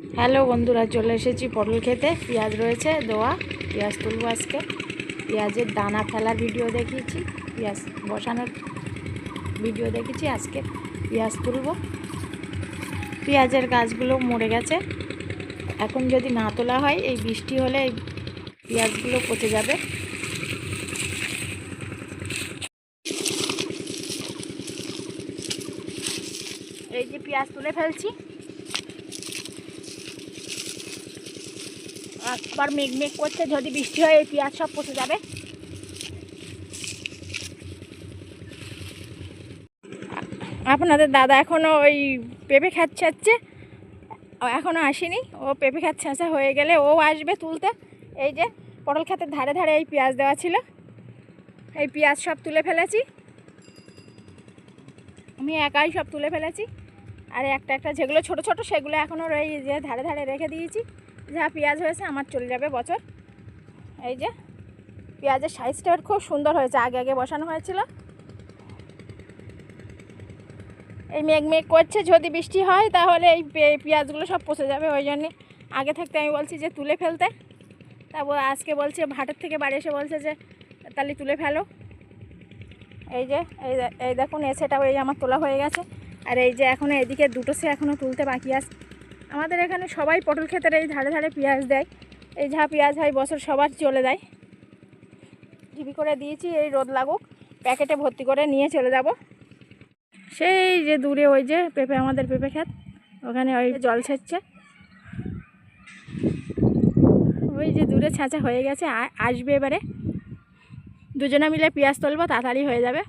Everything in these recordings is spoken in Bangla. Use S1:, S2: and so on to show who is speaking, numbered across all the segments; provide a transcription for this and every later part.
S1: হ্যালো বন্ধুরা, চলে এসেছি পটল খেতে। পেঁয়াজ রয়েছে, দোয়া, পেঁয়াজ তুলবো আজকে। পেঁয়াজের দানা ফেলার ভিডিও দেখিয়েছি, পেঁয়াজ বসানোর ভিডিও দেখেছি আজকে পেঁয়াজ তুলবো। পেঁয়াজের গাছগুলো মরে গেছে। এখন যদি না তোলা হয়, এই বৃষ্টি হলে এই পেঁয়াজগুলো পচে যাবে। এই যে পেঁয়াজ তুলে ফেলছি। আবার মেঘ মেঘ করছে, যদি বৃষ্টি হয় এই পেঁয়াজ সব পচে যাবে। আপনাদের দাদা এখনও ওই পেঁপে খাচ্ছে এখনও আসেনি, ও পেঁপে খাচ্ছে হয়ে গেলে ও আসবে তুলতে। এই যে পটল ক্ষেতের ধারে ধারে এই পেঁয়াজ দেওয়া ছিল, এই পেঁয়াজ সব তুলে ফেলেছি। আমি একাই সব তুলে ফেলেছি, আর একটা একটা যেগুলো ছোট ছোট সেগুলো এখনও এই যে ধারে ধারে রেখে দিয়েছি। যা পেঁয়াজ হয়েছে আমার চলে যাবে বছর। এই যে, পেঁয়াজের সাইজটা খুব সুন্দর হয়েছে, আগে আগে বসানো হয়েছিল। এই মেঘ মেঘ করছে, যদি বৃষ্টি হয় তাহলে এই পেঁয়াজগুলো সব পচে যাবে, ওই জন্যে আগে থাকতে আমি বলছি যে তুলে ফেলতে। তারপর আজকে বলছে, ভাটের থেকে বাড়ি এসে বলছে যে, তাহলে তুলে ফেলো। এই যে, এই এই দেখুন এ সেটাও এই আমার তোলা হয়ে গেছে। আর এই যে এখনও এদিকে দুটো সে এখনও তুলতে বাকি আছে। আমাদের এখানে সবাই পটল ক্ষেতের এই ধারে ধারে পেঁয়াজ দেয়। এই যা পেঁয়াজ হয়, বছর সবার চলে যায়। ঢিবি করে দিয়েছি, এই রোদ লাগুক, প্যাকেটে ভর্তি করে নিয়ে চলে যাব। সেই যে দূরে ওই যে পেঁপে, আমাদের পেঁপে ক্ষেত, ওখানে ওই জল ছেচ্ছে। ওই যে দূরে ছাঁচা হয়ে গেছে আসবে এবারে। দুজনে মিলে পেঁয়াজ তুলবো, তাড়াতাড়ি হয়ে যাবে।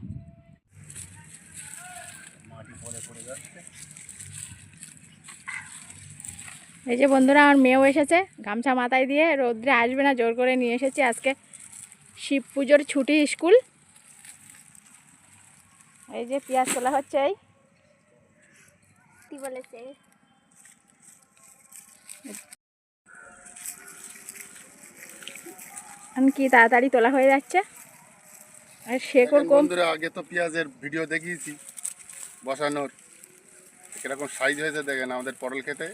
S1: এই যে বন্ধুরা আমার মেয়েও এসেছে। গামছা মাথায় দিয়ে রৌদ্রে আসবে না জোর করে নিয়ে এসেছি আজকে শিব পুজোর ছুটি স্কুল। এই যে পেঁয়াজ তোলা হচ্ছে এই।
S2: কি বলেছে?
S1: কি তাড়াতাড়ি তোলা হয়ে যাচ্ছে? আর শেকড় কম
S3: বন্ধুরা আগে তো পেঁয়াজের ভিডিও দেখিয়েছি বসানোর। কীরকম সাইজ হয়েছে দেখেন আমাদের পটল খেতে।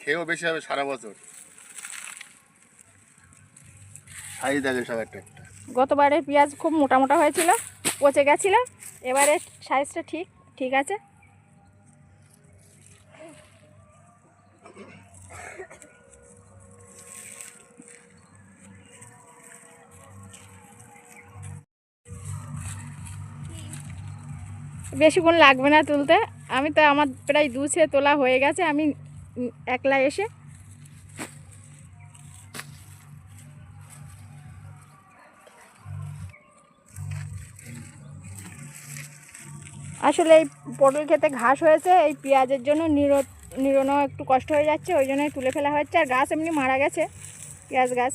S3: খেয়েও বেশি হবে সারা বছর। সাইজ সব একটা একটা।
S1: গতবারে পেঁয়াজ খুব মোটা মোটা হয়েছিল, পচে গেছিল, এবারে সাইজটা ঠিক ঠিক আছে। বেশিক্ষণ লাগবে না তুলতে, আমি তো আমার প্রায় দুছে তোলা হয়ে গেছে, আমি একলা এসে আসলে এই পটল খেতে ঘাস হয়েছে, এই পেঁয়াজের জন্য নিরো, নিরোনো একটু কষ্ট হয়ে যাচ্ছে, ওই জন্যই তুলে ফেলা হচ্ছে, আর গাছ এমনি মারা গেছে, পেঁয়াজ গাছ।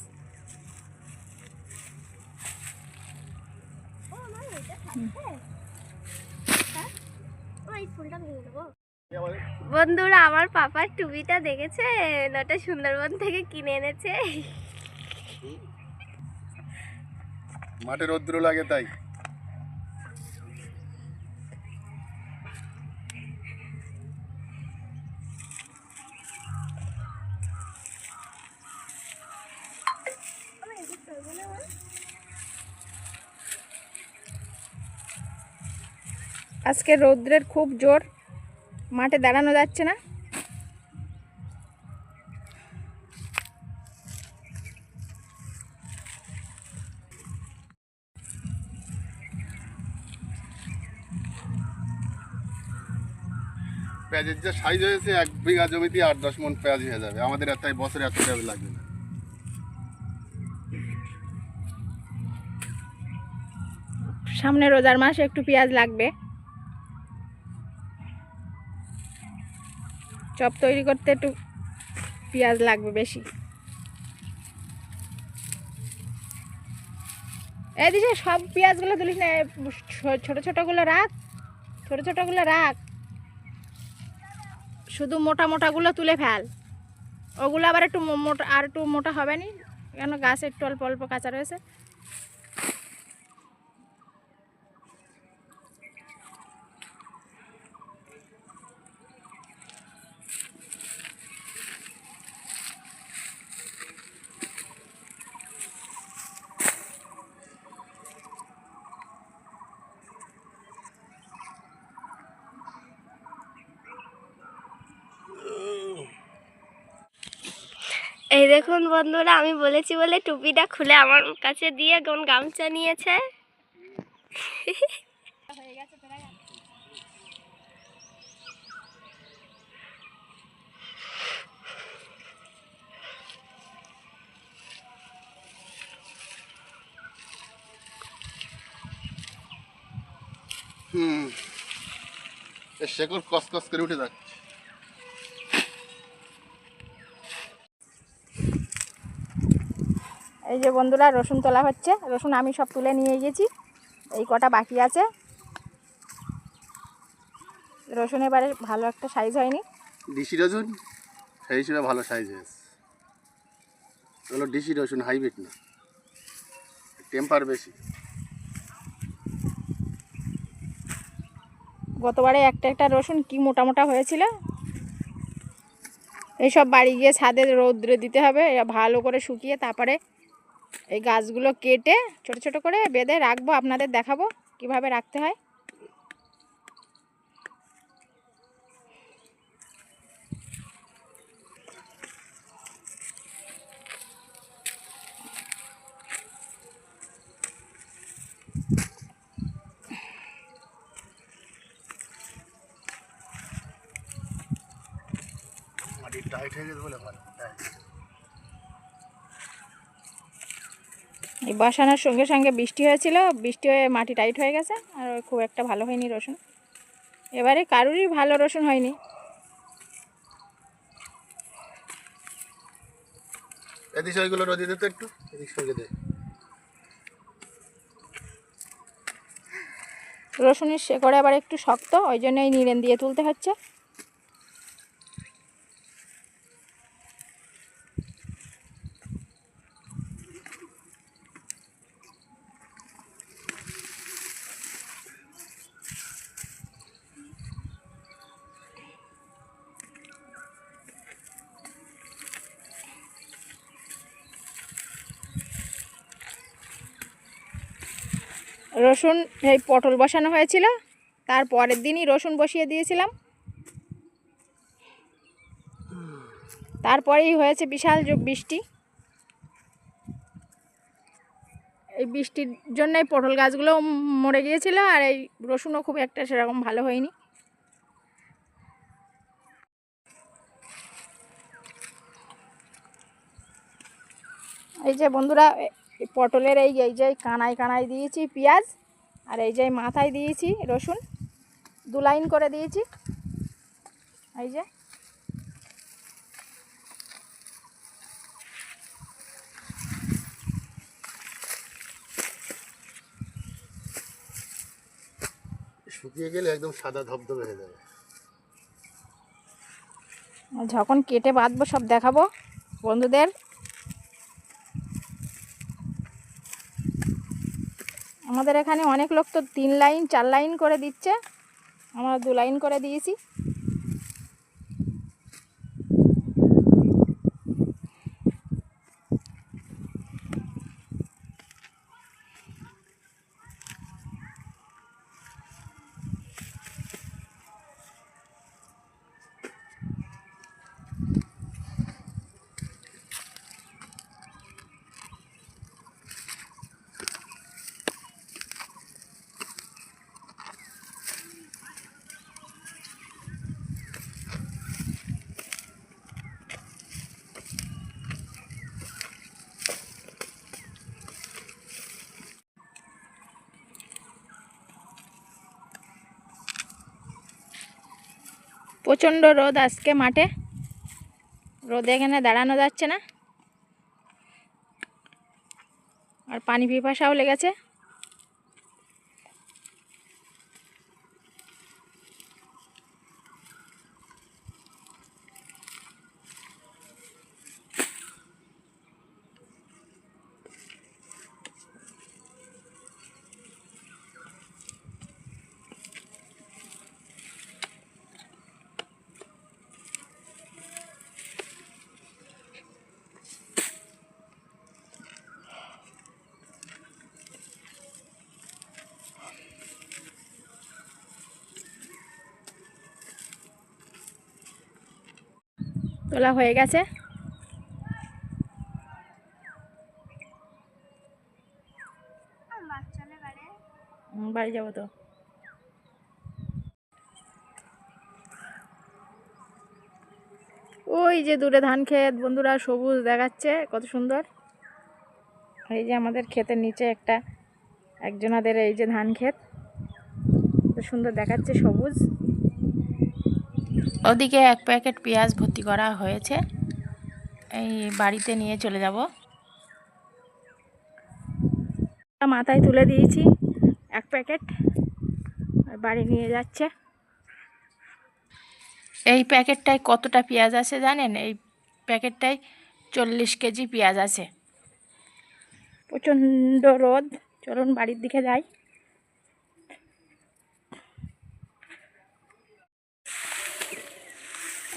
S2: বন্ধুরা আমার পাপার টুপিটা দেখেছে ওটা সুন্দরবন থেকে কিনে এনেছে।
S3: মাঠে রৌদ্র লাগে তাই।
S1: আজকে রৌদ্রের খুব জোর। মাঠে দাঁড়ানো যাচ্ছে না।
S3: পেঁয়াজের যে সাইজ হয়েছে এক বিঘা জমিতে আট দশ মন পেঁয়াজ হয়ে যাবে। আমাদের এত বছরে এত পেঁয়াজ লাগবে না।
S1: সামনে রোজার মাসে একটু পেঁয়াজ লাগবে। চপ তৈরি করতে একটু পেঁয়াজ লাগবে বেশি। এই দিছে সব পেঁয়াজগুলো তুলিস না ছোট ছোটগুলো রাখ, ছোট ছোটগুলো রাখ। শুধু মোটা মোটাগুলো তুলে ফেল। ওগুলো আবার একটু মোটা আর একটু মোটা হবে নি, কেন গাছ একটু অল্প অল্প কাঁচা রয়েছে।
S2: এই দেখুন বন্ধুরা, আমি বলেছি বলে টুপিটা খুলে আমার কাছে দিয়ে কোন গামছা নিয়েছে।
S3: হুম, এ শেকড় কসকস করে উঠে যাচ্ছে।
S1: এই যে বন্ধুরা রসুন তোলা হচ্ছে। রসুন আমি সব তুলে নিয়ে গেছি এই কটা বাকি আছে। রসুন এবারে ভালো একটা সাইজ হয়নি।
S3: ডিসি রসুন? সেই হিসেবে ভালো সাইজ হয়েছে। ডিসি রসুন হাইব্রিড না। টেম্পার বেশি।
S1: গতবারে একটা একটা রসুন কি মোটা মোটা হয়েছিল। এইসব বাড়ি গিয়ে ছাদে রৌদ্রে দিতে হবে ভালো করে শুকিয়ে তারপরে এই গাছগুলো কেটে ছোট ছোট করে বেঁধে রাখব, আপনাদের দেখাবো কীভাবে রাখতে হয়।
S3: টাইট হয়ে বলে
S1: এই বসানোর সঙ্গে সঙ্গে বৃষ্টি হয়েছিল বৃষ্টি হয়ে মাটি টাইট হয়ে গেছে আর খুব একটা ভালো হয়নি রসুন। এবারে কারুরই ভালো রসুন হয়নি।
S3: এদিকে ওইগুলো রোদে দিতে একটু এদিক সঙ্গে দে।
S1: রসুনের শেকড়ে আবার একটু শক্ত ওই জন্য এই নিরেন দিয়ে তুলতে হচ্ছে। রসুন এই পটল বসানো হয়েছিল। তার পরের দিনই রসুন বসিয়ে দিয়েছিলাম। তারপরেই হয়েছে বিশাল বৃষ্টি। এই বৃষ্টির জন্যই পটল গাছগুলো মরে গিয়েছিল, আর এই রসুনও খুব একটা সেরকম ভালো হয়নি। এই যে বন্ধুরা এই পটলের এই এই যে কানায় কানায় দিয়েছি পেঁয়াজ আর এই যে মাথায় দিয়েছি রসুন দু লাইন করে দিয়েছি। এই যে।
S3: শুকিয়ে গেলে একদম সাদা ধবধবে হয়ে যাবে।
S1: যখন কেটে বাঁধবো সব দেখাবো বন্ধুদের। আমাদের এখানে অনেক লোক তো তিন লাইন, চার লাইন করে দিচ্ছে। আমরা দু লাইন করে দিয়েছি। প্রচণ্ড রোদ আজকে মাঠে। রোদে এখানে দাঁড়ানো যাচ্ছে না। আর পানি পিপাসাও লেগেছে। তোলা হয়ে গেছে। বাড়ি যাব তো। ওই যে দূরে ধান ক্ষেত, বন্ধুরা সবুজ দেখাচ্ছে, কত সুন্দর। এই যে আমাদের ক্ষেতের নিচে একটা, একজনাদের এই যে ধান ক্ষেত সুন্দর দেখাচ্ছে সবুজ। ওদিকে এক প্যাকেট পেঁয়াজ ভর্তি করা হয়েছে। এই বাড়িতে নিয়ে চলে যাব। মাথায় তুলে দিয়েছি, এক প্যাকেট। বাড়ি নিয়ে যাচ্ছে। এই প্যাকেটটায় কতটা পেঁয়াজ আছে জানেন? এই প্যাকেটটায় চল্লিশ কেজি পেঁয়াজ আছে। প্রচণ্ড রোদ। চলুন বাড়ির দিকে যাই।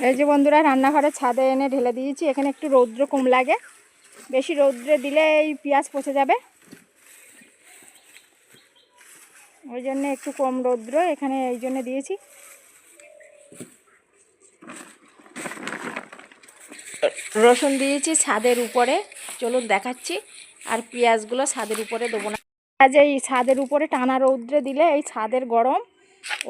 S1: এই যে বন্ধুরা রান্নাঘরে ছাদে এনে ঢেলে দিয়েছি। এখানে একটু রৌদ্র কম লাগে। বেশি রৌদ্রে দিলে এই পেঁয়াজ পচে যাবে। ওই জন্য একটু কম রৌদ্র এখানে এই জন্য দিয়েছি। রসুন দিয়েছি ছাদের উপরে। চলুন দেখাচ্ছি। আর পেঁয়াজগুলো ছাদের উপরে দেবো না। আজ এই ছাদের উপরে টানা রৌদ্রে দিলে এই ছাদের গরম,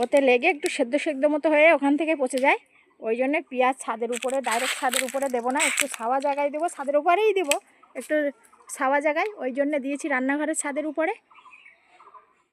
S1: ওতে লেগে একটু সেদ্ধ সেদ্ধ মতো হয়ে ওখান থেকে পচে যায়। ওই জন্যে পেঁয়াজ ছাদের উপরে ডাইরেক্ট ছাদের উপরে দেবো না, একটু ছাওয়া জায়গায় দেবো, ছাদের উপরেই দেবো, একটু ছাওয়া জায়গায়, ওই জন্য দিয়েছি রান্নাঘরের ছাদের উপরে।